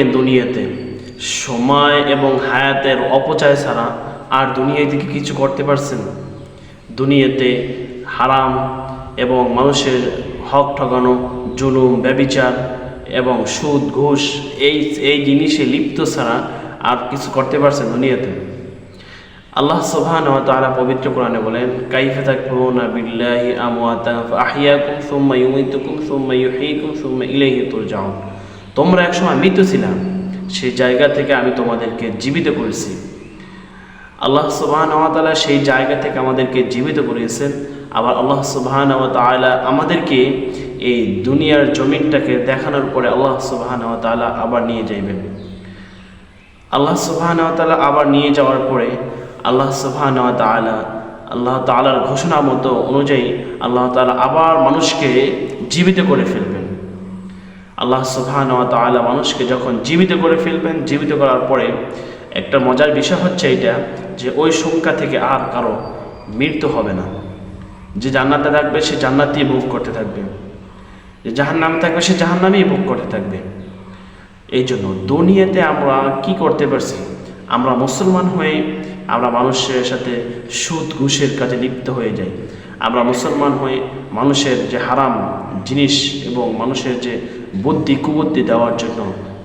থাকেন দুনিয়াতে সময় এবং হায়াতের অপচয় ছাড়া আর দুনিয়ায় থেকে কিছু করতে পারছেন? দুনিয়াতে হারাম এবং মানুষের হক ঠকানো জুলুম, ব্যবিচার এবং সুদ, ঘুষ এই এই জিনিসে লিপ্ত ছাড়া আর কিছু করতে পারছেন দুনিয়াতে? আল্লাহ ওয়া তাআলা পবিত্র কোরআনে বলেন, কাইফা তাকফুরুনা বিল্লাহি আমওয়াতান ফাআহইয়াকুম সুম্মা ইউমীতুকুম তোমরা একসময় মৃত ছিলাম সেই জায়গা থেকে আমি তোমাদেরকে জীবিত করেছি। আল্লাহ সুবহান ওয়া তাআলা সেই জায়গা থেকে আমাদেরকে জীবিত করিয়েছেন। আবার আল্লাহ সুবহান ওয়া তাআলা আমাদেরকে এই দুনিয়ার জমিনটাকে দেখানোর পরে আল্লাহ সুবহান ওয়া তাআলা আবার নিয়ে যাইবেন। আল্লাহ সুবহান ওয়া তাআলা আবার নিয়ে যাওয়ার পরে আল্লাহ সুবহান ওয়া তাআলা আল্লাহ তাআলার ঘোষণা মতো অনুযায়ী আল্লাহ তাআলা আবার মানুষকে জীবিত করে ফেলবেন। আল্লাহ সুবহান তাআলা মানুষকে যখন জীবিত করে ফেলবেন, জীবিত করার পরে একটা মজার বিষয় হচ্ছে এটা যে ওই সংখ্যা থেকে আর কারও মৃত্যু হবে না। যে জান্নাতে থাকবে, সে জান্নাতেই ভোগ করতে থাকবে। যে জাহান্নামে থাকবে, সে জাহান্নামেই ভোগ করতে থাকবে। এই জন্য দুনিয়াতে আমরা কি করতে পারছি? আমরা মুসলমান হয়ে আমরা মানুষের সাথে সুদ, ঘুষের কাজে লিপ্ত হয়ে যাই। আমরা মুসলমান হয়ে মানুষের যে হারাম জিনিস এবং মানুষের যে বুদ্ধি, কুবুদ্ধি দেওয়ার জন্য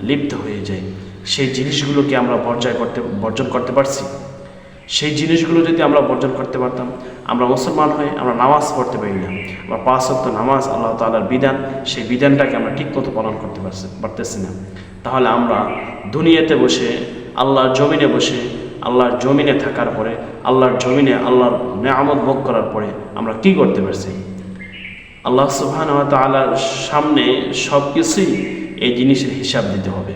লিপ্ত হয়ে যাই, সেই জিনিসগুলোকে আমরা বর্জয় করতে, বর্জন করতে পারছি। সেই জিনিসগুলো যদি আমরা বর্জন করতে পারতাম, আমরা মুসলমান হয়ে আমরা নামাজ পড়তে পারি না আমরা পাঁচ সপ্তাহ নামাজ আল্লাহ তালার বিধান, সেই বিধানটাকে আমরা ঠিকমতো পালন করতে পারছি, পারতেছি না। তাহলে আমরা দুনিয়াতে বসে, আল্লাহর জমিনে বসে আল্লাহর জমিনে থাকার পরে, আল্লাহর জমিনে আল্লাহর নেয়ামত ভোগ করার পরে আমরা কি করতে পারছি? আল্লাহ সুবাহ সামনে সব কিছুই এই জিনিসের হিসাব দিতে হবে।